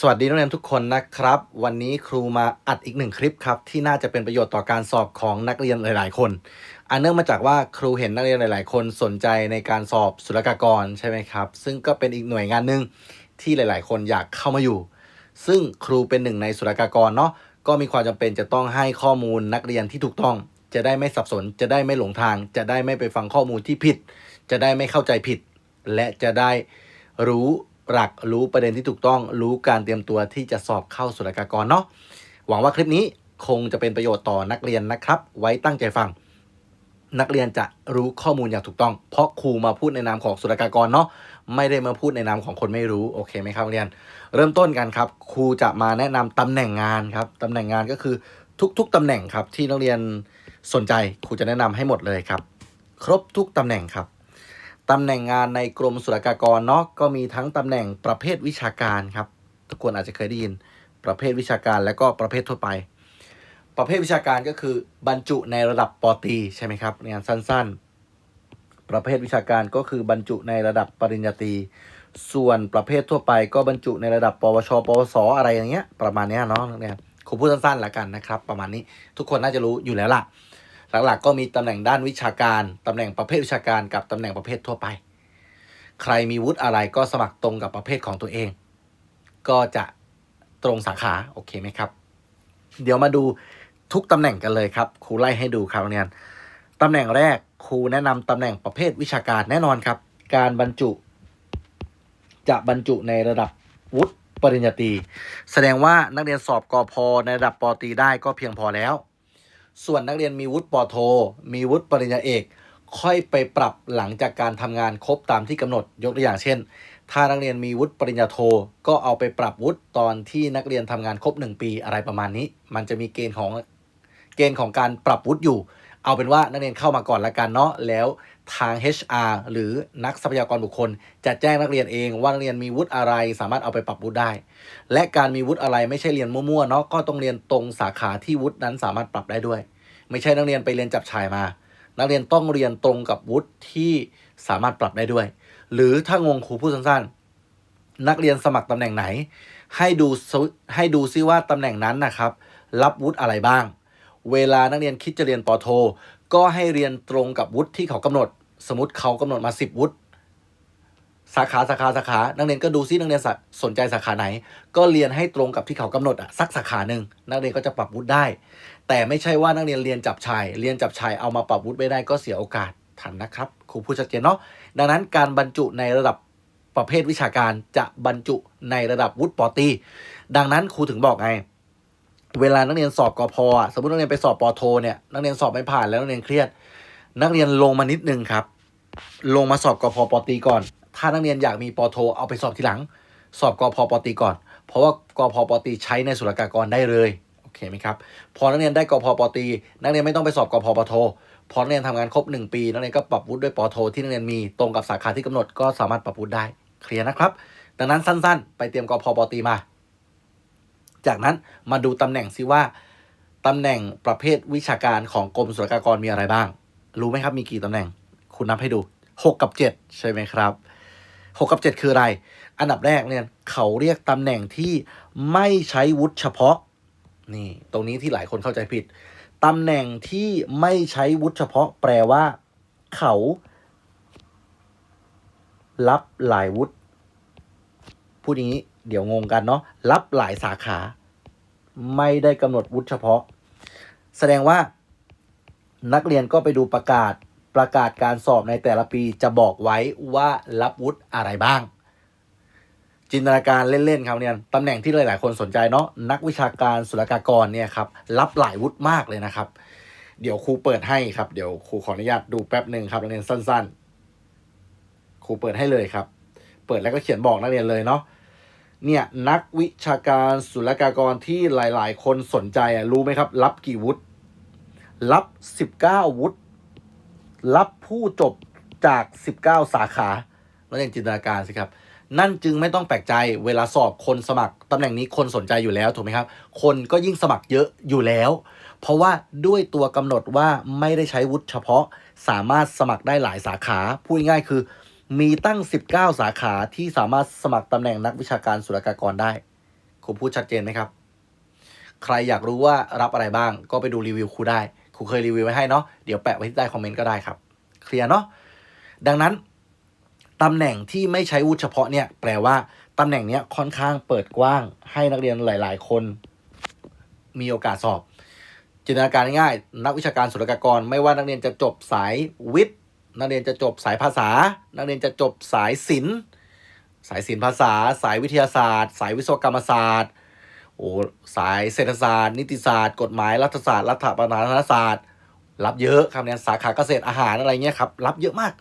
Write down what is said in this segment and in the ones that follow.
สวัสดีนักเรียนทุกคนนะครับ วันนี้ครูมาอัดอีกหนึ่งคลิปครับที่น่าจะเป็นประโยชน์ต่อการสอบของนักเรียนหลาย ๆ คนอันเนื่องมาจากว่าครูเห็นนักเรียนหลาย ๆ คนสนใจในการสอบศุลกากรใช่ไหมครับ ซึ่งก็เป็นอีกหน่วยงานหนึ่งที่หลาย ๆ คนอยากเข้ามาอยู่ ซึ่งครูเป็นหนึ่งในศุลกากรเนาะก็มีความจำเป็นจะต้องให้ข้อมูลนักเรียนที่ถูกต้อง จะได้ไม่สับสน จะได้ไม่หลงทาง จะได้ไม่ไปฟังข้อมูลที่ผิด จะได้ไม่เข้าใจผิด และจะได้รู้ หลักรู้ประเด็นที่ถูกต้องรู้การเตรียมตัวที่จะสอบเข้าศุลกากรเนาะหวังว่าคลิปนี้คงจะเป็นประโยชน์ต่อนักเรียนนะครับ ไว้ตั้งใจฟัง นักเรียนจะรู้ข้อมูลอย่างถูกต้อง เพราะครูมาพูดในนามของศุลกากรเนาะไม่ได้มาพูดในนามของคนไม่รู้โอเคไหมครับนักเรียน เริ่มต้นกันครับครูจะมาแนะนำตำแหน่งงานครับตำแหน่งงานก็คือทุก ๆตำแหน่งครับที่นักเรียนสนใจครูจะแนะนำให้หมดเลยครับ ครบทุกตำแหน่งครับ ตำแหน่งงานในกรมศุลกากรเนาะก็มีทั้งตำแหน่งประเภทวิชาการครับ ทุกคนอาจจะเคยได้ยิน ประเภทวิชาการและก็ประเภททั่วไป ประเภทวิชาการก็คือบรรจุในระดับปตีใช่ไหมครับงานสั้นๆ ประเภทวิชาการก็คือบรรจุในระดับปริญญาตรีส่วนประเภททั่วไปก็บรรจุในระดับ ปวช ปวส อะไรอย่างเงี้ย ประมาณเนี้ยเนาะเนี่ยครูพูดสั้นๆแล้วกันนะครับ ประมาณนี้ทุกคนน่าจะรู้อยู่แล้วล่ะ หลักๆ ก็มีตำแหน่งด้านวิชาการตำแหน่งประเภทวิชาการกับตำแหน่งประเภททั่วไป ใครมีวุฒิอะไรก็สมัครตรงกับประเภทของตัวเอง ก็จะตรงสาขาโอเคไหมครับ เดี๋ยวมาดูทุกตำแหน่งกันเลยครับครูไล่ให้ดูครับเนี่ยตำแหน่งแรกครูแนะนำตำแหน่งประเภทวิชาการแน่นอนครับ การบรรจุ จะบรรจุในระดับวุฒิปริญญาตรีแสดงว่านักเรียนสอบกอพในระดับปอตรีได้ก็เพียงพอแล้ว ส่วนนักเรียนมีวุฒิปโท มีวุฒิปริญญาเอก ค่อยไปปรับหลังจากการทำงานครบตามที่กำหนดยกตัวอย่างเช่น ถ้านักเรียนมีวุฒิปริญญาโท ก็เอาไปปรับวุฒิตอนที่นักเรียนทำงานครบ 1 ปีอะไรประมาณนี้ มันจะมีเกณฑ์ของเกณฑ์ของการปรับวุฒิอยู่ เอาเป็นว่านักเรียนเข้ามาก่อนละกันเนาะแล้ว ทาง HR หรือนักทรัพยากรบุคคล จะแจ้งนักเรียนเองว่านักเรียนมีวุฒิอะไร สามารถเอาไปปรับวุฒิได้ และการมีวุฒิอะไรไม่ใช่เรียนมั่วๆเนาะก็ต้องเรียนตรงสาขาที่วุฒินั้นสามารถปรับได้ด้วย ไม่ใช่นักเรียนไปเรียนจับชายมา นักเรียนต้องเรียนตรงกับวุฒิที่สามารถปรับได้ด้วย หรือถ้างงครูพูดสั้นๆ นักเรียนสมัครตำแหน่งไหน ให้ดูให้ดูซิว่าตำแหน่งนั้นนะครับ รับวุฒิอะไรบ้าง เวลานักเรียนคิดจะเรียนปอโท ก็ให้เรียนตรงกับวุฒิที่เขากำหนด สมมติเขากำหนดมา10วุฒิสาขาสาขาสาขานักเรียนก็ดูซินักเรียนสนใจสาขาไหน ก็เรียนให้ตรงกับที่เขากำหนดอะสักสาขาหนึ่งนักเรียนก็จะปรับวุฒิได้ แต่ไม่ใช่ว่านักเรียนเรียนจับชาย เรียนจับชายเอามาปรับวุฒิไม่ได้ก็เสียโอกาสทันนะครับครูพูดชัดเจนเนาะดังนั้นการบรรจุในระดับประเภทวิชาการจะบรรจุในระดับวุฒิปอตีดังนั้นครูถึงบอกไงเวลานักเรียนสอบกอพอสมมตินักเรียนไปสอบปอโทเนี่ยนักเรียนสอบไม่ผ่านแล้วนักเรียนเครียด นักเรียนลงมานิดนึงครับ ลงมาสอบกอพปอตีก่อน ถ้านักเรียนอยากมีปอโท เอาไปสอบทีหลัง สอบกอพปอตีก่อน เพราะว่ากอพปอตีใช้ในศุลกากรได้เลยโอเคไหมครับพอนักเรียนได้กอพปอตีนักเรียนไม่ต้องไปสอบกอพปอโทพอนักเรียนทำงานครบ 1 ปีนักเรียนก็ปรับวุฒิด้วยปอโท ที่นักเรียนมีตรงกับสาขาที่กำหนดก็สามารถปรับวุฒิได้เคลียร์นะครับ ดังนั้นสั้น ๆ ไปเตรียมกอพปอตีมา จากนั้นมาดูตำแหน่งซิว่าตำแหน่งประเภทวิชาการของกรมศุลกากรมีอะไรบ้าง รู้ไหมครับมีกี่ตำแหน่ง คุณนับให้ดู 6 กับ 7 ใช่ไหมครับ 6 กับ 7 คืออะไร อันดับแรกเนี่ยเขาเรียกตำแหน่งที่ไม่ใช้วุฒิเฉพาะ นี่ตรงนี้ที่หลายคนเข้าใจผิดตำแหน่งที่ไม่ใช้วุฒิเฉพาะ แปลว่า เขารับหลายวุฒิพูดอย่างนี้ เดี๋ยวงงกันเนาะรับหลายสาขา ไม่ได้กำหนดวุฒิเฉพาะ แสดงว่า นักเรียนก็ไปดูประกาศประกาศการสอบในแต่ละปีจะบอกไว้ว่ารับวุฒิอะไรบ้าง จินตนาการเล่นๆครับเนี่ยตำแหน่งที่หลายๆ คนสนใจเนาะนักวิชาการศุลกากรเนี่ยครับรับหลายวุฒิมากเลยนะครับ เดี๋ยวครูเปิดให้ครับเดี๋ยวครูขออนุญาตดูแป๊บหนึ่งครับนักเรียนสั้น ๆ ครูเปิดให้เลยครับ เปิดแล้วก็เขียนบอกนักเรียนเลยเนาะเนี่ยนักวิชาการศุลกากรที่หลาย ๆ คนสนใจอะรู้ไหมครับ รับกี่วุฒิ รับ 19 วุฒิรับผู้จบจาก 19 สาขานักเรียนจินตนาการสิครับ นั่นจึงไม่ต้องแปลกใจเวลาสอบคนสมัครตำแหน่งนี้คนสนใจอยู่แล้วถูกไหมครับ คนก็ยิ่งสมัครเยอะอยู่แล้ว เพราะว่าด้วยตัวกำหนดว่าไม่ได้ใช้วุฒิเฉพาะสามารถสมัครได้หลายสาขาพูดง่ายคือมีตั้ง 19 สาขาที่สามารถสมัครตำแหน่งนักวิชาการศุลกากรได้ครูพูดชัดเจนไหมครับ ใครอยากรู้ว่ารับอะไรบ้างก็ไปดูรีวิวครูได้ ครูเคยรีวิวไว้ให้เนาะเดี๋ยวแปะไว้ที่ใต้คอมเมนต์ก็ได้ครับ เคลียร์เนาะดังนั้นตำแหน่งที่ไม่ใช้วุฒิเฉพาะเนี่ยแปลว่าตำแหน่งเนี้ยค่อนข้างเปิดกว้าง ให้นักเรียนหลาย ๆ คน มีโอกาสสอบ จินตนาการง่ายๆนักวิชาการศุลกากร ไม่ว่านักเรียนจะจบสายวิทย์ นักเรียนจะจบสายภาษา นักเรียนจะจบสายศิลป์สายศิลปภาษา สายวิทยาศาสตร์ สายวิศวกรรมศาสตร์ โอ้สายเศรษฐศาสตร์ นิติศาสตร์ กฎหมายรัฐศาสตร์ รัฐประศาศาสตร์ รับเยอะครับเนี่ยสาขาเกษตรอาหารอะไรเงี้ยครับรับเยอะมาก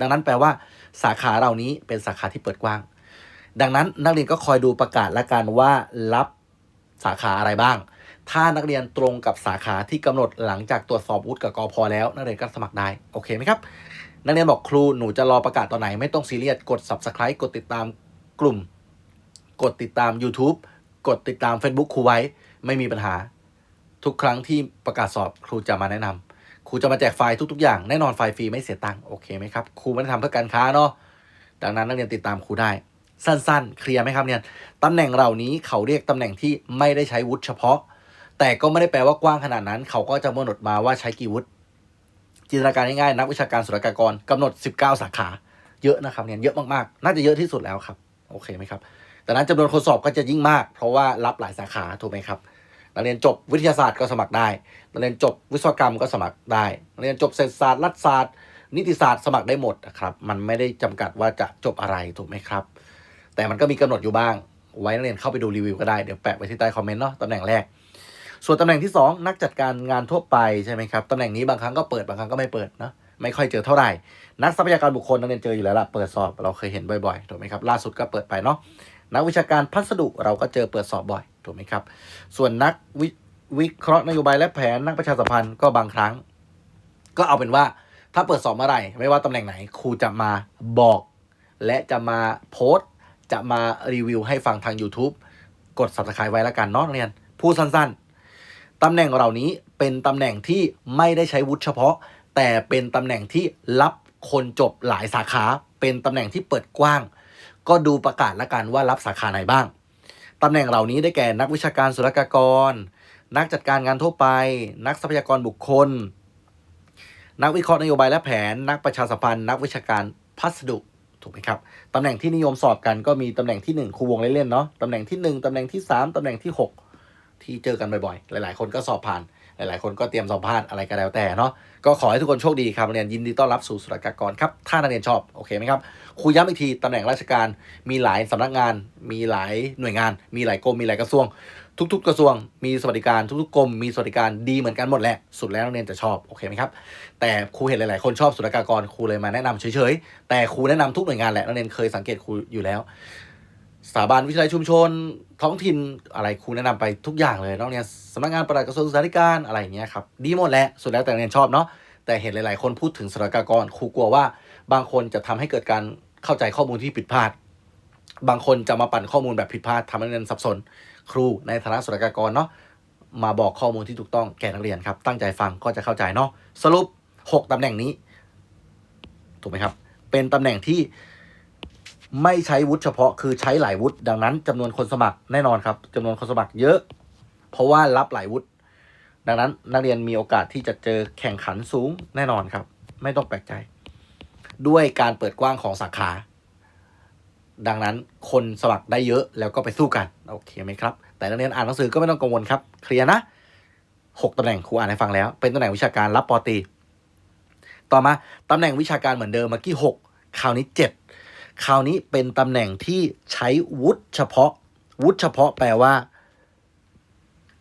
ดังนั้นแปลว่าสาขาเหล่านี้เป็นสาขาที่เปิดกว้าง ดังนั้นนักเรียนก็คอยดูประกาศและกันว่ารับสาขาอะไรบ้าง ถ้านักเรียนตรงกับสาขาที่กำหนดหลังจากตรวจสอบวุฒิกับกอพอแล้วนักเรียนก็สมัครได้โอเคไหมครับนักเรียนบอกครูหนูจะรอประกาศตอนไหนไม่ต้องซีเรียสกด subscribe กดติดตามกลุ่ม กดติดตาม YouTube กดติดตาม Facebook ครูไว้ ไม่มีปัญหา ทุกครั้งที่ประกาศสอบครูจะมาแนะนำครูจะมาแจกไฟล์ทุกๆอย่างแน่นอนไฟล์ฟรีไม่เสียตังค์โอเคไหมครับครูไม่ได้ทำเพื่อการค้าเนาะดังนั้นนักเรียนติดตามครูได้ สั้นๆ เคลียร์ไหมครับเนี่ยตำแหน่งเหล่านี้เขาเรียกตำแหน่งที่ไม่ได้ใช้วุฒิเฉพาะ แต่ก็ไม่ได้แปลว่ากว้างขนาดนั้น เขาก็จะกำหนดมาว่าใช้กี่วุฒิจินตนาการง่ายๆนักวิชาการศุลกากรกำหนด 19 สาขา เยอะนะครับเนี่ยเยอะมากๆ น่าจะเยอะที่สุดแล้วครับ โอเคไหมครับ แต่นั้นจำนวนคนสอบก็จะยิ่งมาก เพราะว่ารับหลายสาขาถูกไหมครับนักเรียนจบวิทยาศาสตร์ก็สมัครได้นักเรียนจบวิศวกรรมก็สมัครได้นักเรียนจบเศรษฐศาสตร์รัฐศาสตร์ นิติศาสตร์สมัครได้หมดนะครับ มันไม่ได้จำกัดว่าจะจบอะไรถูกไหมครับ แต่มันก็มีกำหนดอยู่บ้าง ไว้นักเรียนเข้าไปดูรีวิวก็ได้ เดี๋ยวแปะไว้ที่ใต้คอมเมนต์เนาะตำแหน่งแรก ส่วนตำแหน่งที่ 2 นักจัดการงานทั่วไปใช่ไหมครับตำแหน่งนี้บางครั้งก็เปิดบางครั้งก็ไม่เปิดเนาะไม่ค่อยเจอเท่าไหร่ นักทรัพยากรบุคคลนักเรียนเจออยู่แล้วล่ะเปิดสอบเราเคยเห็นบ่อยๆถูกไหมครับล่าสุดก็เปิดไปเนาะ นักวิชาการพัสดุเราก็เจอเปิดสอบบ่อยถูกไหมครับ ส่วนนักวิวิเคราะห์นโยบายและแผนนักประชาสัมพันธ์ก็บางครั้ง ก็เอาเป็นว่าถ้าเปิดสอบเมื่อไหร่ ไม่ว่าตำแหน่งไหนครูจะมาบอก และจะมาโพสต์จะมารีวิวให้ฟังทาง YouTube กด subscribe ไว้ล้วกันนาะนักเรียนพูดสั้นๆ ตำแหน่งเหล่านี้เป็นตำแหน่งที่ไม่ได้ใช้วุฒิเฉพาะ แต่เป็นตำแหน่งที่รับคนจบหลายสาขา เป็นตำแหน่งที่เปิดกว้าง ก็ดูประกาศละกันว่ารับสาขาไหนบ้าง ตำแหน่งเหล่านี้ได้แก่นักวิชาการศุลกากร นักจัดการงานทั่วไป นักทรัพยากรบุคคล นักวิเคราะห์นโยบายและแผน นักประชาสัมพันธ์ นักวิชาการพัสดุถูกไหมครับ ตำแหน่งที่นิยมสอบกันก็มีตำแหน่งที่ 1ครูวงเล่นๆเนาะ ตำแหน่งที่ 1ตำแหน่งที่ 3ตำแหน่งที่ 6 ที่เจอกันบ่อยๆ หลายๆ คนก็สอบผ่าน หลายๆ คนก็เตรียมสัมภาษณ์อะไรก็แล้วแต่เนาะก็ขอให้ทุกคนโชคดีครับนเรียนยินดีต้อนรับสู่สุรกากรครับถ้านักเรียนชอบโอเคไหมครับครูย้ำอีกทีตำแหน่งราชการมีหลายสำนักงาน มีหลายหน่วยงาน มีหลายกรมมีหลายกระทรวง ทุก ๆ กระทรวง มีสวัสดิการทุกๆกรมมีสวัสดิการดีเหมือนกันหมดแหละสุดแล้วนักเรียนจะชอบโอเคไหมครับแต่ครูเห็นหลายๆ คนชอบศุลกากรครูเลยมาแนะนำเฉยๆแต่ครูแนะนำทุกหน่วยงานแหละนักเรียนเคยสังเกตครูอยู่แล้ว สถาบันวิทยาลัยชุมชน ท้องถิ่นอะไรครูแนะนำไปทุกอย่างเลยนักเรียสำนักงานปลัดกระทรวงศึกษาธิการอะไรอย่างเงี้ยครับดีหมดแหละสุดแล้วแต่นักเรียนชอบเนาะแต่เห็นหลายๆ คนพูดถึงศุลกากรครูกลัวว่า บางคนจะทำให้เกิดการเข้าใจข้อมูลที่ผิดพลาด บางคนจะมาปั่นข้อมูลแบบผิดพลาดทำให้นักเรียนสับสน ครูในฐานะศุลกากรเนาะมาบอกข้อมูลที่ถูกต้องแก่นักเรียนครับตั้งใจฟังก็จะเข้าใจเนาะสรุป 6ตำแหน่งนี้ถูกไหมครับ เป็นตำแหน่งที่ ไม่ใช้วุฒิเฉพาะคือใช้หลายวุฒิดังนั้นจำนวนคนสมัครแน่นอนครับจำนวนคนสมัครเยอะ เพราะว่ารับหลายวุฒิดังนั้น นักเรียนมีโอกาสที่จะเจอแข่งขันสูงแน่นอนครับ ไม่ต้องแปลกใจ ด้วยการเปิดกว้างของสาขา ดังนั้นคนสมัครได้เยอะแล้วก็ไปสู้กันโอเคไหมครับ แต่นักเรียนอ่านหนังสือก็ไม่ต้องกังวลครับ เคลียร์นะหกตำแหน่งครูอ่านให้ฟังแล้ว เป็นตำแหน่งวิชาการรับปอตี ต่อมาตำแหน่งวิชาการเหมือนเดิมเมื่อกี้หกคราวนี้เจ็ด คราวนี้เป็นตำแหน่งที่ใช้วุฒิเฉพาะ วุฒิเฉพาะแปลว่า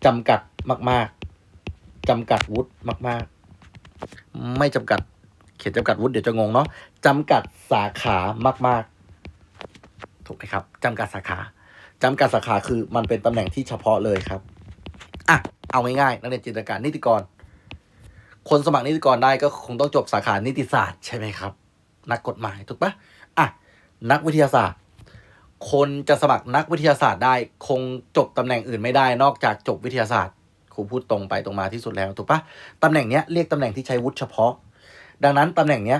จำกัดมาก ๆจำกัดวุฒิมาก ๆ ไม่จำกัด เขียนจำกัดวุฒิเดี๋ยวจะงงเนาะจำกัดสาขามาก ๆ ถูกไหมครับจำกัดสาขาจำกัดสาขาคือมันเป็นตำแหน่งที่เฉพาะเลยครับอะเอาง่ายๆนักเรียนจินตการนิติกร คนสมัครนิติกรได้ก็คงต้องจบสาขานิติศาสตร์ใช่ไหมครับ นักกฎหมายถูกปะ นักวิทยาศาสตร์ คนจะสมัครนักวิทยาศาสตร์ได้ คงจบตำแหน่งอื่นไม่ได้ นอกจากจบวิทยาศาสตร์ครูพูดตรงไปตรงมาที่สุดแล้วถูกปะตำแหน่งเนี้ยเรียกตำแหน่งที่ใช้วุฒิเฉพาะ ดังนั้นตำแหน่งเนี้ย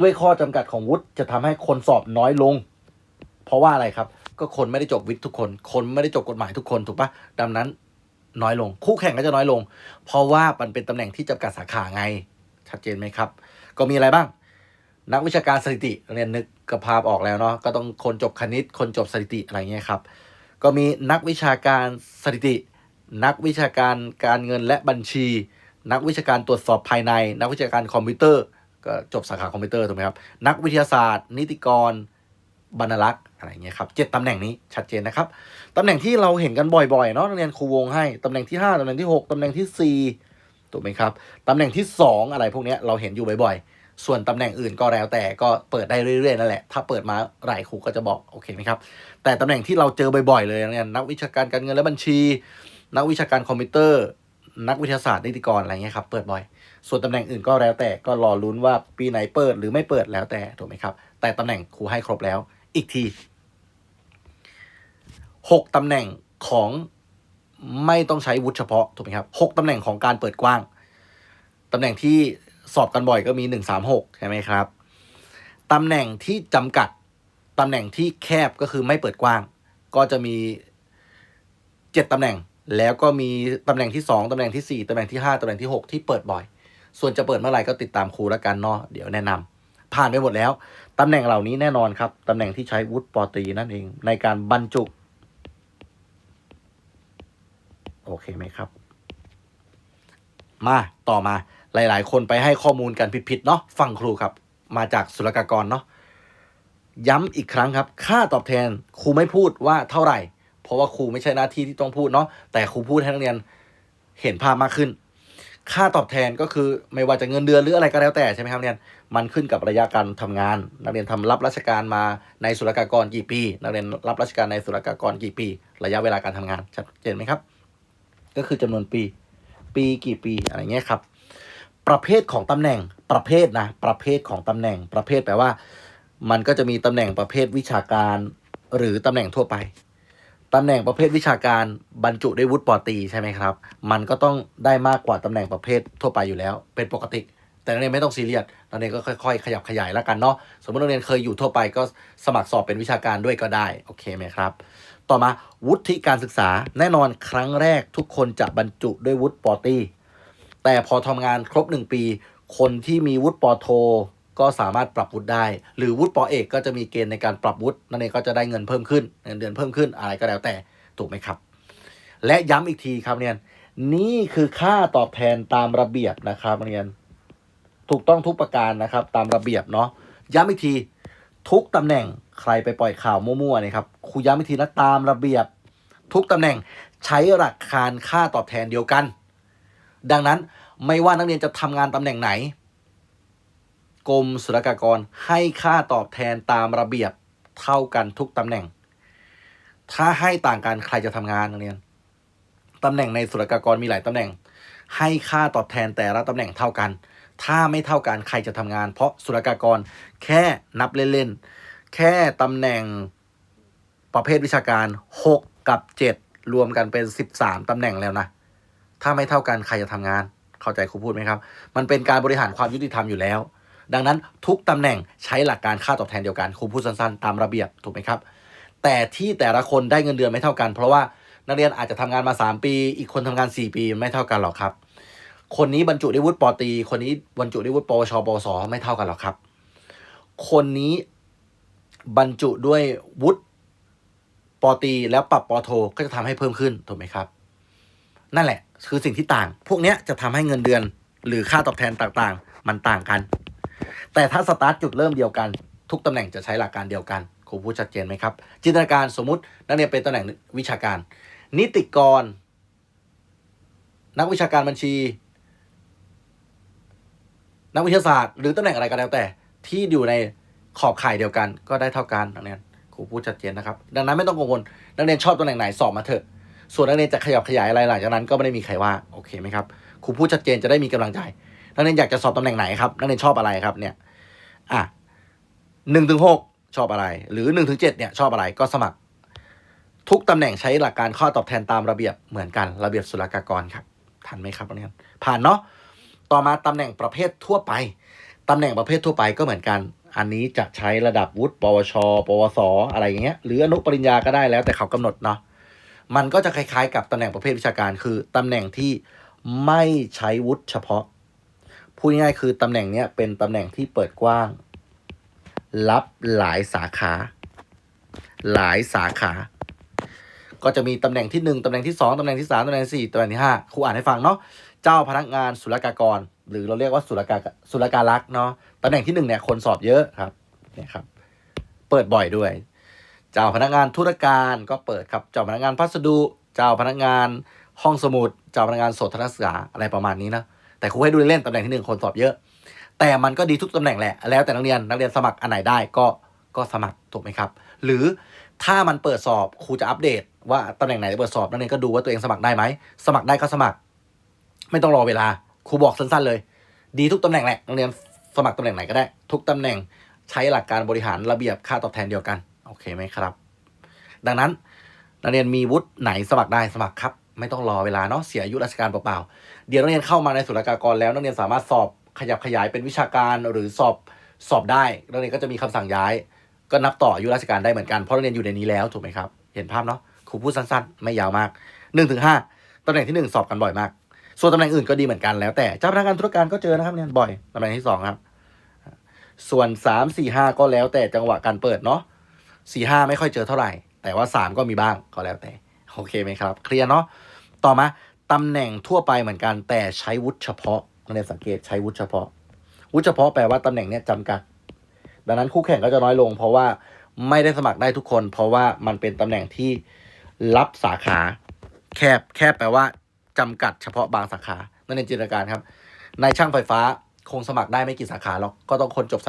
ด้วยข้อจำกัดของวุฒิจะทำให้คนสอบน้อยลง เพราะว่าอะไรครับ ก็คนไม่ได้จบวิทย์ทุกคน คนไม่ได้จบกฎหมายทุกคนถูกปะดังนั้นน้อยลง คู่แข่งก็จะน้อยลง เพราะว่ามันเป็นตำแหน่งที่จำกัดสาขาไง ชัดเจนไหมครับ ก็มีอะไรบ้าง นักวิชาการสถิติเรียนนึกกระภาพออกแล้วเนาะก็ต้องคนจบคณิต คนจบสถิติอะไรเงี้ยครับ ก็มีนักวิชาการสถิติ นักวิชาการการเงินและบัญชี นักวิชาการตรวจสอบภายใน นักวิชาการคอมพิวเตอร์ ก็จบสาขาคอมพิวเตอร์ถูกไหมครับ นักวิทยาศาสตร์ นิติกรบรรลักษ์อะไรเงี้ยครับเจ็ดตำแหน่งนี้ชัดเจนนะครับตำแหน่งที่เราเห็นกันบ่อยๆเนาะนักเรียนครูวงให้ตำแหน่งที่ห้าตำแหน่งที่หกตำแหน่งที่สี่ถูกไหมครับตำแหน่งที่สองอะไรพวกเนี้ยเราเห็นอยู่บ่อยๆ ส่วนตำแหน่งอื่นก็แล้วแต่ก็เปิดได้เรื่อยๆนั่นแหละ ถ้าเปิดมาหลายครูก็จะบอกโอเคไหมครับ แต่ตำแหน่งที่เราเจอบ่อยๆเลยนักเรียนนักวิชาการการเงินและบัญชี นักวิชาการคอมพิวเตอร์ นักวิทยาศาสตร์นิติกรอะไรเงี้ยครับเปิดบ่อย ส่วนตำแหน่งอื่นก็แล้วแต่ก็รอลุ้นว่าปีไหนเปิดหรือไม่เปิดแล้วแต่ถูกไหมครับ แต่ตำแหน่งครูให้ครบแล้ว อีกทีหกตำแหน่งของไม่ต้องใช้วุฒิเฉพาะถูกไหมครับหกตำแหน่งของการเปิดกว้างตำแหน่งที่ สอบกันบ่อยก็มีหนึ่งสามหกใช่ไหมครับ ตำแหน่งที่จำกัด ตำแหน่งที่แคบก็คือไม่เปิดกว้าง ก็จะมีเจ็ดตำแหน่ง แล้วก็มีตำแหน่งที่สองตำแหน่งที่สี่ตำแหน่งที่ห้าตำแหน่งที่หกที่เปิดบ่อย ส่วนจะเปิดเมื่อไหร่ก็ติดตามครูแล้วกันเนาะเดี๋ยวแนะนำผ่านไปหมดแล้ว ตำแหน่งเหล่านี้แน่นอนครับ ตำแหน่งที่ใช้วุฒิปอตรีนั่นเอง ในการบรรจุ โอเคไหมครับ มาต่อมา หลาย ๆ คนไปให้ข้อมูลกันผิดๆเนาะฟังครูครับ มาจากศุลกากรเนาะย้ำอีกครั้งครับ ค่าตอบแทนครูไม่พูดว่าเท่าไหร่ เพราะว่าครูไม่ใช่หน้าที่ที่ต้องพูดเนาะแต่ครูพูดให้นักเรียนเห็นภาพมากขึ้น ค่าตอบแทนก็คือไม่ว่าจะเงินเดือนหรืออะไรก็แล้วแต่ใช่ไหมครับนักเรียนมันขึ้นกับระยะการทำงาน นักเรียนทำรับราชการมาในศุลกากรกี่ปี นักเรียนรับราชการในศุลกากรกี่ปี ระยะเวลาการทำงานชัดเจนไหมครับ ก็คือจำนวนปี ปีกี่ปีอะไรเงี้ยครับ ประเภทของตำแหน่งประเภทนะประเภทของตำแหน่งประเภทแปลว่า มันก็จะมีตำแหน่งประเภทวิชาการ หรือตำแหน่งทั่วไปตำแหน่งประเภทวิชาการบรรจุได้วุฒิปอตีใช่ไหมครับ มันก็ต้องได้มากกว่าตำแหน่งประเภททั่วไปอยู่แล้ว เป็นปกติ แต่นักเรียนไม่ต้องซีเรียสนักเรียนก็ค่อยๆ ขยับขยายแล้วกันเนาะสมมตินักเรียนเคยอยู่ทั่วไปก็สมัครสอบเป็นวิชาการด้วยก็ได้โอเคไหมครับ ต่อมาวุฒิการศึกษาแน่นอนครั้งแรกทุกคนจะบรรจุด้วยวุฒิปอตี แต่พอทำงานครบ 1 ปี คนที่มีวุฒิปอโท ก็สามารถปรับวุฒิได้ หรือวุฒิปอเอกก็จะมีเกณฑ์ในการปรับวุฒินั่นเองก็จะได้เงินเพิ่มขึ้นเงินเดือนเพิ่มขึ้นอะไรก็แล้วแต่ถูกไหมครับ และย้ำอีกทีครับเรียนนี่คือค่าตอบแทนตามระเบียบนะครับเรียนถูกต้องทุกประการนะครับ ตามระเบียบเนาะย้ำอีกทีทุกตำแหน่งใครไปปล่อยข่าวมั่วๆเนะครับครูย้ำอีกทีนะตามระเบียบ ทุกตำแหน่งใช้หลักการค่าตอบแทนเดียวกัน ดังนั้นไม่ว่านักเรียนจะทำงานตำแหน่งไหน กรมศุลกากรให้ค่าตอบแทนตามระเบียบเท่ากันทุกตำแหน่ง ถ้าให้ต่างกันใครจะทำงานนักเรียนตำแหน่งในศุลกากรมีหลายตำแหน่ง ให้ค่าตอบแทนแต่ละตำแหน่งเท่ากัน ถ้าไม่เท่ากันใครจะทำงาน เพราะศุลกากรแค่นับเล่นๆ แค่ตำแหน่งประเภทวิชาการ 6 กับ 7 รวมกันเป็น 13ตำแหน่งแล้วนะ ถ้าไม่เท่ากันใครจะทำงาน เข้าใจครูพูดไหมครับ มันเป็นการบริหารความยุติธรรมอยู่แล้ว ดังนั้นทุกตำแหน่งใช้หลักการค่าตอบแทนเดียวกันครูพูดสั้นๆ ตามระเบียบถูกไหมครับ แต่ที่แต่ละคนได้เงินเดือนไม่เท่ากัน เพราะว่านักเรียนอาจจะทำงานมา 3 ปี อีกคนทำงาน 4 ปีไม่เท่ากันหรอกครับ คนนี้บรรจุได้วุฒิปอตี คนนี้บรรจุได้วุฒิปวชปวสไม่เท่ากันหรอกครับ คนนี้บรรจุด้วยวุฒิปอตีแล้วปรับปอโทก็จะทำให้เพิ่มขึ้นถูกไหมครับ นั่นแหละ คือสิ่งที่ต่าง พวกเนี้ยจะทำให้เงินเดือน หรือค่าตอบแทนต่างๆ มันต่างกัน แต่ถ้าสตาร์ทจุดเริ่มเดียวกัน ทุกตำแหน่งจะใช้หลักการเดียวกันครูพูดชัดเจนไหมครับ จินตนาการสมมตินักเรียนเป็นตำแหน่งวิชาการ นิติกร นักวิชาการบัญชี นักวิทยาศาสตร์ หรือตำแหน่งอะไรก็แล้วแต่ ที่อยู่ในขอบข่ายเดียวกัน ก็ได้เท่ากันนักเรียนครูพูดชัดเจนนะครับ ดังนั้นไม่ต้องกังวลนักเรียนชอบตำแหน่งไหนสอบมาเถอะ ส่วนนักเรียนจะขยับขยายอะไรหลังจากนั้นก็ไม่ได้มีใครว่าโอเคไหมครับครูพูดชัดเจนจะได้มีกำลังใจนักเรียนอยากจะสอบตำแหน่งไหนครับนักเรียนชอบอะไรครับเนี่ยอะหนึ่งถึงหกชอบอะไร หรือหนึ่งถึงเจ็ดเนี่ยชอบอะไรก็สมัคร ทุกตำแหน่งใช้หลักการข้อตอบแทนตามระเบียบเหมือนกันระเบียบศุลกากรครับทันไหมครับนักเรียนผ่านเนาะต่อมาตำแหน่งประเภททั่วไปตำแหน่งประเภททั่วไปก็เหมือนกัน อันนี้จะใช้ระดับวุฒิปวช ปวส อะไรอย่างเงี้ย หรืออนุปริญญาก็ได้แล้วแต่เขากำหนดเนาะ มันก็จะคล้ายๆ กับตำแหน่งประเภทวิชาการคือตำแหน่งที่ไม่ใช้วุฒิเฉพาะ พูดง่ายๆคือตำแหน่งเนี้ยเป็นตำแหน่งที่เปิดกว้าง รับหลายสาขา หลายสาขา ก็จะมีตำแหน่งที่หนึ่งตำแหน่งที่สองตำแหน่งที่สามตำแหน่งที่สี่ตำแหน่งที่ห้าครูอ่านให้ฟังเนาะเจ้าพนักงานศุลกากร หรือเราเรียกว่าศุลกาศุลกาลักษ์เนาะตำแหน่งที่หนึ่งเนี่ยคนสอบเยอะครับเนี่ยครับเปิดบ่อยด้วย จ้าพนักงานธุรการก็เปิดครับ เจ้าพนักงานพัสดุ เจ้าพนักงานห้องสมุด เจ้าพนักงานโสตนศึกษาอะไรประมาณนี้นะ แต่ครูให้ดูเล่นตำแหน่งที่หนึ่งคนสอบเยอะ แต่มันก็ดีทุกตำแหน่งแหละ แล้วแต่นักเรียนนักเรียนสมัครอันไหนได้ก็ก็สมัครถูกไหมครับ หรือถ้ามันเปิดสอบครูจะอัปเดต ว่าตำแหน่งไหนเปิดสอบนักเรียนก็ดูว่าตัวเองสมัครได้ไหม สมัครได้ก็สมัคร ไม่ต้องรอเวลาครูบอกสั้นๆเลย ดีทุกตำแหน่งแหละนักเรียนสมัครตำแหน่งไหนก็ได้ ทุกตำแหน่งใช้หลักการบริหารระเบียบค่าตอบแทนเดียวกัน โอเคไหมครับ ดังนั้นนักเรียนมีวุฒิไหนสมัครได้สมัครครับ ไม่ต้องรอเวลาเนาะเสียอายุราชการเปล่าๆเดี๋ยวนักเรียนเข้ามาในศุลกากรแล้วนักเรียนสามารถสอบขยับขยายเป็นวิชาการหรือสอบสอบได้นักเรียนก็จะมีคำสั่งย้าย ก็นับต่ออายุราชการได้เหมือนกันเพราะนักเรียนอยู่ในนี้แล้วถูกไหมครับ เห็นภาพเนาะครูพูดสั้นๆ ไม่ยาวมากหนึ่งถึงห้าตำแหน่งที่หนึ่งสอบกันบ่อยมาก ส่วนตำแหน่งอื่นก็ดีเหมือนกันแล้วแต่เจ้าพนักงานธุรการก็เจอนะครับเนี่ยบ่อยตำแหน่งที่สองครับส่วนสามสี่ห้าก็แล้วแต่จังหวะการเปิดเนาะ สี่ห้าไม่ค่อยเจอเท่าไหร่ แต่ว่าสามก็มีบ้างก็แล้วแต่โอเคไหมครับ เคลียร์เนาะต่อมาตำแหน่งทั่วไปเหมือนกันแต่ใช้วุฒิเฉพาะนักเรียนสังเกตใช้วุฒิเฉพาะ วุฒิเฉพาะแปลว่าตำแหน่งเนี้ยจำกัด ดังนั้นคู่แข่งก็จะน้อยลง เพราะว่าไม่ได้สมัครได้ทุกคน เพราะว่ามันเป็นตำแหน่งที่รับสาขาแคบแคบแปลว่าจำกัดเฉพาะบางสาขานั่นเองจินตนาการครับ ในช่างไฟฟ้าคงสมัครได้ไม่กี่สาขาหรอกก็ต้องคนจบ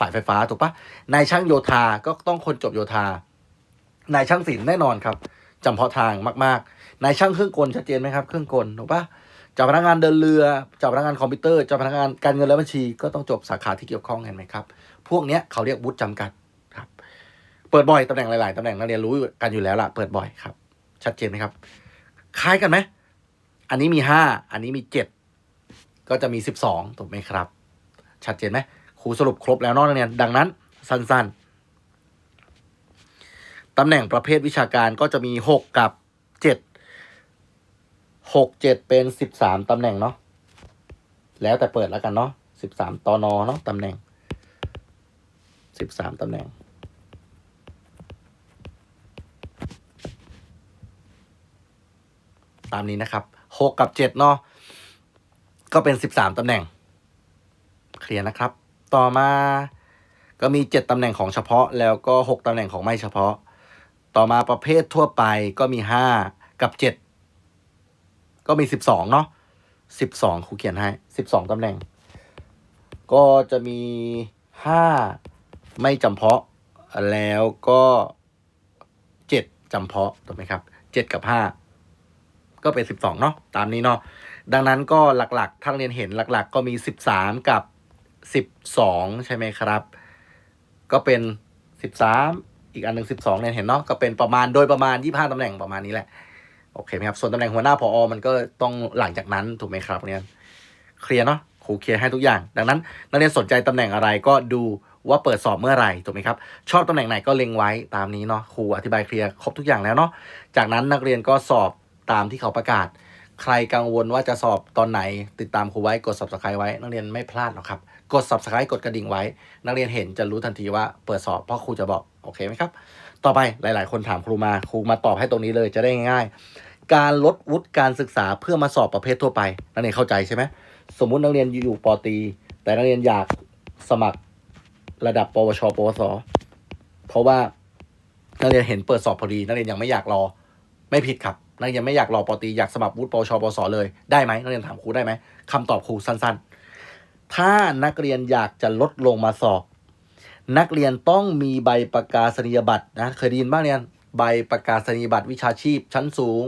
สายสายไฟฟ้าถูกปะนายช่างโยธาก็ต้องคนจบโยธานายช่างศิลป์แน่นอนครับจำเพาะทางมากๆนายช่างเครื่องกลชัดเจนไหมครับ เครื่องกลถูกปะเจ้าพนักงานเดินเรือเจ้าพนักงานคอมพิวเตอร์เจ้าพนักงานการเงินและบัญชี ก็ต้องจบสาขาที่เกี่ยวข้องเห็นไหมครับ พวกเนี้ยเขาเรียกวุฒิจำกัดครับ เปิดบ่อยตำแหน่งหลาย ๆตำแหน่งนักเรียนรู้กันอยู่แล้วล่ะเปิดบ่อยครับ ชัดเจนไหมครับ คล้ายกันไหมอันนี้มีห้าอันนี้มีเจ็ดก็จะมีสิบสองถูกไหมครับ ชัดเจนไหม ครูสรุปครบแล้วนอกนักเรียนดังนั้นสั้นๆ ตำแหน่งประเภทวิชาการก็จะมีหกกับเจ็ดหกเจ็ดเป็นสิบสามตำแหน่งเนาะแล้วแต่เปิดแล้วกันเนาะสิบสามตอนอเนาะตำแหน่งสิบสามตำแหน่งตามนี้นะครับหกกับเจ็ดเนาะ ก็เป็นสิบสามตำแหน่ง เคลียร์นะครับ ต่อมา ก็มีเจ็ดตำแหน่งของเฉพาะ แล้วก็หกตำแหน่งของไม่เฉพาะ ต่อมาประเภททั่วไปก็มีห้ากับเจ็ดก็มีสิบสองเนาะสิบสองครูเขียนให้สิบสองตำแหน่ง ก็จะมีห้าไม่จำเพาะ แล้วก็เจ็ดจำเพาะถูกไหมครับเจ็ดกับห้าก็เป็นสิบสองเนาะตามนี้เนาะดังนั้นก็หลักๆทั้งเรียนเห็นหลัก ๆ ก็มีสิบสามกับ สิบสองใช่ไหมครับ ก็เป็นสิบสามอีกอันหนึ่งสิบสองเรียเห็นเนาะก็เป็นประมาณโดยประมาณยี่ห้าตำแหน่งประมาณนี้แหละโอเคไหมครับส่วนตำแหน่งหัวหน้าผอมันก็ต้องหลังจากนั้นถูกไหมครับเนี่ยเคลียร์เนาะครูเคลียร์ให้ทุกอย่าง ดังนั้น นักเรียนสนใจตำแหน่งอะไรก็ดูว่าเปิดสอบเมื่อไหร่ถูกไหมครับ ชอบตำแหน่งไหนก็เล็งไว้ตามนี้เนาะครูอธิบายเคลียร์ครบทุกอย่างแล้วเนาะจากนั้นนักเรียนก็สอบตามที่เขาประกาศ ใครกังวลว่าจะสอบตอนไหน ติดตามครูไว้กด subscribe ไว้ นักเรียนไม่พลาดหรอกครับ กด subscribe กดกระดิ่งไว้ นักเรียนเห็นจะรู้ทันทีว่าเปิดสอบเพราะครูจะบอกโอเคไหมครับ ต่อไปหลาย ๆ คนถามครูมาครูมาตอบให้ตรงนี้เลยจะได้ง่ายๆการลดวุฒิการศึกษาเพื่อมาสอบประเภททั่วไป นักเรียนเข้าใจใช่ไหมสมมุตินักเรียนอยู่ปตี แต่นักเรียนอยากสมัครระดับปวช ปวส เพราะว่านักเรียนเห็นเปิดสอบพอดี นักเรียนยังไม่อยากรอไม่ผิดครับนักเรียนไม่อยากรอปตีอยากสมัครวุฒิปวช ปวส เลยได้ไหมนักเรียนถามครูได้ไหมคำตอบครูสั้น ๆ ถ้านักเรียนอยากจะลดลงมาสอบ นักเรียนต้องมีใบประกาศนียบัตรนะเคยได้ยินบ้างเนี่ยใบประกาศนียบัตรวิชาชีพ ชั้นสูง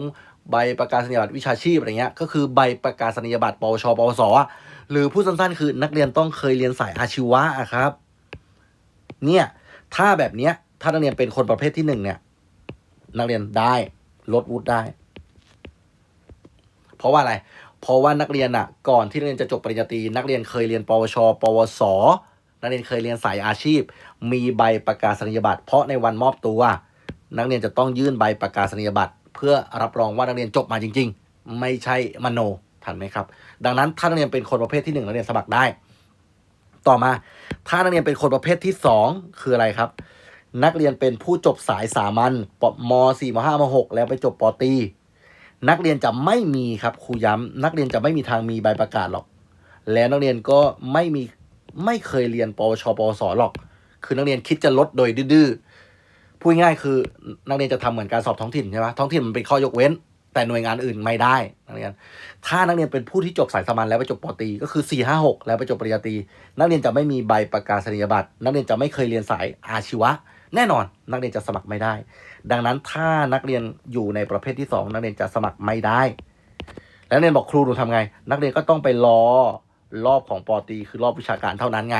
ใบประกาศนียบัตรวิชาชีพอะไรเงี้ยก็คือใบประกาศนียบัตรปวชปวสหรือพูดสั้นๆ คือนักเรียนต้องเคยเรียนสายอาชีวะอะครับ เนี่ยถ้าแบบเนี้ยถ้านักเรียนเป็นคนประเภทที่หนึ่งเนี่ย นักเรียนได้ลดวุฒิได้ เพราะว่าอะไร เพราะว่านักเรียนอะก่อนที่นักเรียนจะจบปริญญาตรีนักเรียนเคยเรียน ปวช ปวส นักเรียนเคยเรียนสายอาชีพ มีใบประกาศนียบัตร เพราะในวันมอบตัว นักเรียนจะต้องยื่นใบประกาศนียบัตร เพื่อรับรองว่านักเรียนจบมาจริง ๆ ไม่ใช่มโนทันไหมครับ ดังนั้นถ้านักเรียนเป็นคนประเภทที่หนึ่งนักเรียนสมัครได้ ต่อมาถ้านักเรียนเป็นคนประเภทที่สองคืออะไรครับ นักเรียนเป็นผู้จบสายสามัญปม .4 ม .5 ม .6 แล้วไปจบปตี นักเรียนจะไม่มีครับครูย้ำนักเรียนจะไม่มีทางมีใบประกาศหรอก แล้วนักเรียนก็ไม่มีไม่เคยเรียนปวชปวสหรอก คือนักเรียนคิดจะลดโดยดื้อพูดง่ายคือนักเรียนจะทำเหมือนการสอบท้องถิ่นใช่ไหมท้องถิ่นมันเป็นข้อยกเว้น แต่หน่วยงานอื่นไม่ได้นักเรียน ถ้านักเรียนเป็นผู้ที่จบสายสมัญแล้วไปจบปตรีก็คือ4 5 6แล้วไปจบปริญญาตรีนักเรียนจะไม่มีใบประกาศนียบัตรนักเรียนจะไม่เคยเรียนสายอาชีวะ แน่นอนนักเรียนจะสมัครไม่ได้ ดังนั้นถ้านักเรียนอยู่ในประเภทที่สองนักเรียนจะสมัครไม่ได้ แล้วนักเรียนบอกครูหนูทำไง นักเรียนก็ต้องไปรอรอบของปอตีคือรอบวิชาการเท่านั้นไง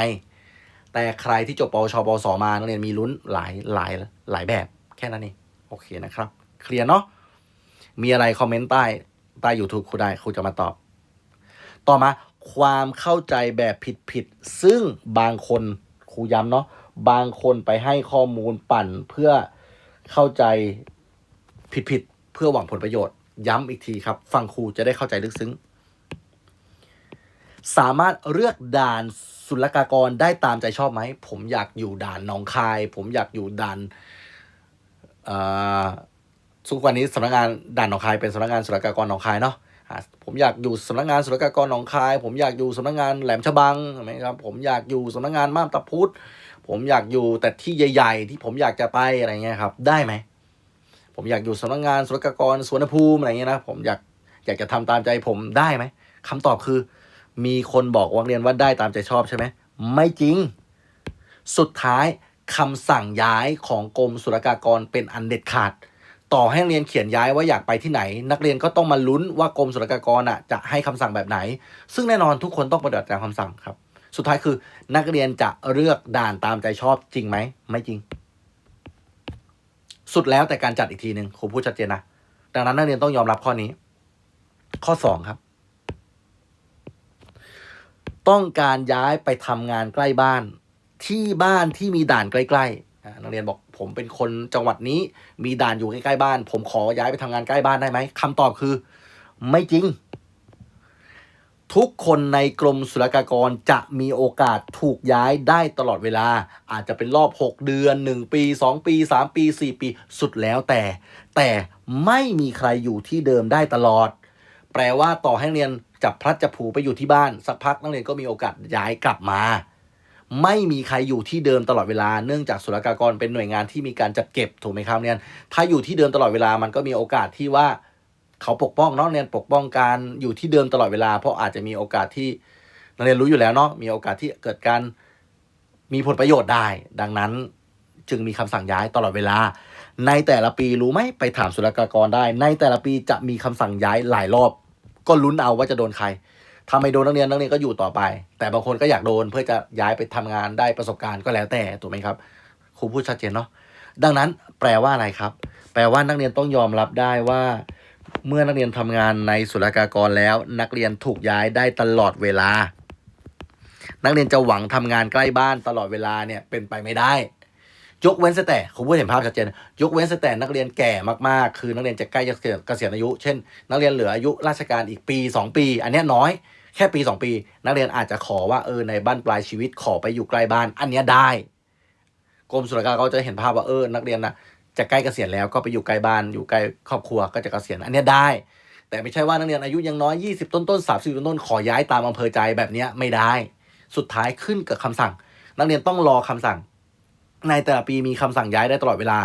แต่ใครที่จบปวชปวสมานักเรียนมีลุ้นหลายหลายหลายแบบแค่นั้นเองโอเคนะครับ เคลียร์เนาะมีอะไรคอมเมนต์ใต้ใต้ YouTube ครูได้ครูจะมาตอบ ต่อมาความเข้าใจแบบผิดๆซึ่งบางคนครูย้ำเนาะ บางคนไปให้ข้อมูลปั่นเพื่อเข้าใจผิดๆเพื่อหวังผลประโยชน์ ย้ำอีกทีครับ ฟังครูจะได้เข้าใจลึกซึ้ง สามารถเลือกด่านศุลกากรได้ตามใจชอบไหม ผมอยากอยู่ด่านหนองคาย ผมอยากอยู่ด่านเอ่อทุกวันนี้สำนักงานด่านหนองคายเป็นสำนักงานศุลกากรหนองคายเนาะอะผมอยากอยู่สำนักงานศุลกากรหนองคาย ผมอยากอยู่สำนักงานแหลมฉบังใช่ไหมครับ ผมอยากอยู่สำนักงานมาบตาพุธ ผมอยากอยู่แต่ที่ใหญ่ ๆ ที่ผมอยากจะไปอะไรเงี้ยครับได้ไหมผมอยากอยู่สำนักงานศุลกากรสวนภูมิอะไรเงี้ยนะผมอยากอยากจะทำตามใจผมได้ไหมคำตอบคือ มีคนบอกว่าเรียนว่าได้ตามใจชอบใช่ไหมไม่จริง สุดท้ายคำสั่งย้ายของกรมศุลกากรเป็นอันเด็ดขาด ต่อให้นักเรียนเขียนย้ายว่าอยากไปที่ไหน นักเรียนก็ต้องมาลุ้นว่ากรมศุลกากรอะจะให้คำสั่งแบบไหน ซึ่งแน่นอนทุกคนต้องปฏิบัติตามคำสั่งครับ สุดท้ายคือนักเรียนจะเลือกด่านตามใจชอบจริงไหม ไม่จริง สุดแล้วแต่การจัดอีกทีหนึ่งครูพูดชัดเจนนะ ดังนั้นนักเรียนต้องยอมรับข้อนี้ ข้อสองครับ ต้องการย้ายไปทำงานใกล้บ้านที่บ้านที่มีด่านใกล้ๆนักเรียนบอกผมเป็นคนจังหวัดนี้มีด่านอยู่ใกล้ๆบ้าน ผมขอย้ายไปทำงานใกล้บ้านได้ไหมคำตอบคือ ไม่จริง ทุกคนในกรมศุลกากรจะมีโอกาสถูกย้ายได้ตลอดเวลา อาจจะเป็นรอบ 6 เดือน 1 ปี 2 ปี 3 ปี 4 ปี สุดแล้วแต่ แต่ไม่มีใครอยู่ที่เดิมได้ตลอด แปลว่าต่อให้เรียนจับพลัดจับผูไปอยู่ที่บ้าน สักพักนักเรียนก็มีโอกาสย้ายกลับมา ไม่มีใครอยู่ที่เดิมตลอดเวลา เนื่องจากศุลกากรเป็นหน่วยงานที่มีการจัดเก็บถูกไหมครับเนี่ยถ้าอยู่ที่เดิมตลอดเวลามันก็มีโอกาสที่ว่า เขาปกป้องเนาะเรียนปกป้องการอยู่ที่เดิมตลอดเวลา เพราะอาจจะมีโอกาสที่นักเรียนรู้อยู่แล้วเนาะมีโอกาสที่เกิดการมีผลประโยชน์ได้ ดังนั้นจึงมีคำสั่งย้ายตลอดเวลา ในแต่ละปีรู้ไหมไปถามศุลกากรได้ ในแต่ละปีจะมีคำสั่งย้ายหลายรอบ ก็ลุ้นเอาว่าจะโดนใครถ้าไม่โดนนักเรียนนักเรียนก็อยู่ต่อไป แต่บางคนก็อยากโดนเพื่อจะย้ายไปทำงานได้ประสบการณ์ก็แล้วแต่ถูกไหมครับครูพูดชัดเจนเนาะดังนั้นแปลว่าอะไรครับ แปลว่านักเรียนต้องยอมรับได้ว่า เมื่อนักเรียนทำงานในศุลกากรแล้ว นักเรียนถูกย้ายได้ตลอดเวลา นักเรียนจะหวังทำงานใกล้บ้านตลอดเวลาเนี่ยเป็นไปไม่ได้ ยกเว้นแต่ครูพูดเห็นภาพชัดเจน ยกเว้นแต่นักเรียนแก่มากๆ คือนักเรียนจะใกล้จะเกษียณอายุ เช่น นักเรียนเหลืออายุราชการอีกปี 2 ปี อันนี้น้อยแค่ปี 2 ปี นักเรียนอาจจะขอว่าเออในบ้านปลายชีวิตขอไปอยู่ใกล้บ้าน อันนี้ได้กรมศุลกากรจะเห็นภาพว่าเออนักเรียนนะ จะใกล้เกษียณแล้วก็ไปอยู่ใกล้บ้านอยู่ใกล้ครอบครัวก็จะเกษียณอันนี้ได้ แต่ไม่ใช่ว่านักเรียนอายุยังน้อย 20 ต้นต้นๆ30ต้นต้นขอย้ายตามอำเภอใจแบบนี้ไม่ได้ สุดท้ายขึ้นกับคำสั่ง นักเรียนต้องรอคำสั่ง ในแต่ละปีมีคำสั่งย้ายได้ตลอดเวลา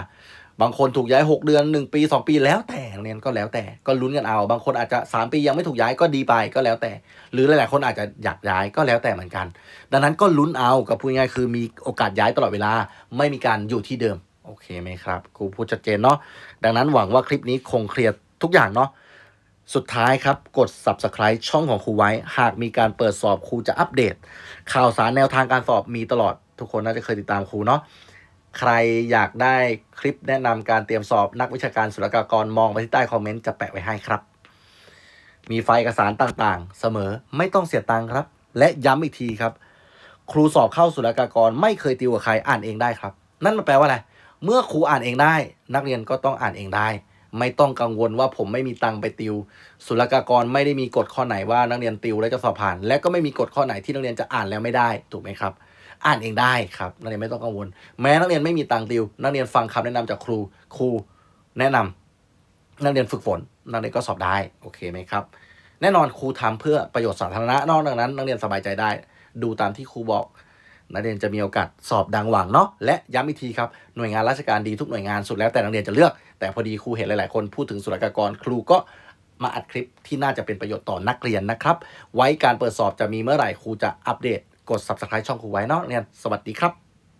บางคนถูกย้าย 6 เดือน 1 ปี 2 ปีแล้วแต่นักเรียนก็แล้วแต่ก็ลุ้นกันเอา บางคนอาจจะ 3 ปียังไม่ถูกย้ายก็ดีไปก็แล้วแต่ หรือหลายๆคนอาจจะอยากย้ายก็แล้วแต่เหมือนกัน ดังนั้นก็ลุ้นเอากับพูดง่ายคือมีโอกาสย้ายตลอดเวลาไม่มีการอยู่ที่เดิม โอเคไหมครับครูพูดชัดเจนเนาะดังนั้นหวังว่าคลิปนี้คงเคลียร์ทุกอย่างเนาะสุดท้ายครับ กด subscribe ช่องของครูไว้ หากมีการเปิดสอบครูจะอัปเดต ข่าวสารแนวทางการสอบมีตลอด ทุกคนน่าจะเคยติดตามครูเนาะใครอยากได้คลิปแนะนำการเตรียมสอบนักวิชาการศุลกากรมองไปที่ใต้คอมเมนต์จะแปะไว้ให้ครับ มีไฟล์เอกสารต่างๆ เสมอไม่ต้องเสียตังค์ครับ และย้ำอีกทีครับ ครูสอบเข้าศุลกากรไม่เคยติวกับใครอ่านเองได้ครับ นั่นมันแปลว่าอะไร เมื่อครูอ่านเองได้ นักเรียนก็ต้องอ่านเองได้ ไม่ต้องกังวลว่าผมไม่มีตังไปติว ศุลกากรไม่ได้มีกฎข้อไหนว่านักเรียนติวแล้วจะสอบผ่าน และก็ไม่มีกฎข้อไหนที่นักเรียนจะอ่านแล้วไม่ได้ถูกไหมครับ อ่านเองได้ครับนักเรียนไม่ต้องกังวล แม้นักเรียนไม่มีตังติว นักเรียนฟังคำแนะนำจากครูครูแนะนำนักเรียนฝึกฝน นักเรียนก็สอบได้โอเคไหมครับแน่นอนครูทำเพื่อประโยชน์สาธารณะนอกจากนั้น นักเรียนสบายใจได้ ดูตามที่ครูบอก นักเรียนจะมีโอกาสสอบดังหวังเนาะและย้ำอีกทีครับหน่วยงานราชการดีทุกหน่วยงานสุดแล้วแต่นักเรียนจะเลือก แต่พอดีครูเห็นหลาย ๆ คนพูดถึงสุรกากรครูก็มาอัดคลิปที่น่าจะเป็นประโยชน์ต่อนักเรียนนะครับ ไว้การเปิดสอบจะมีเมื่อไหร่ครูจะอัปเดตกด subscribe ช่องครูไว้เนาะเนี่ยสวัสดีครับ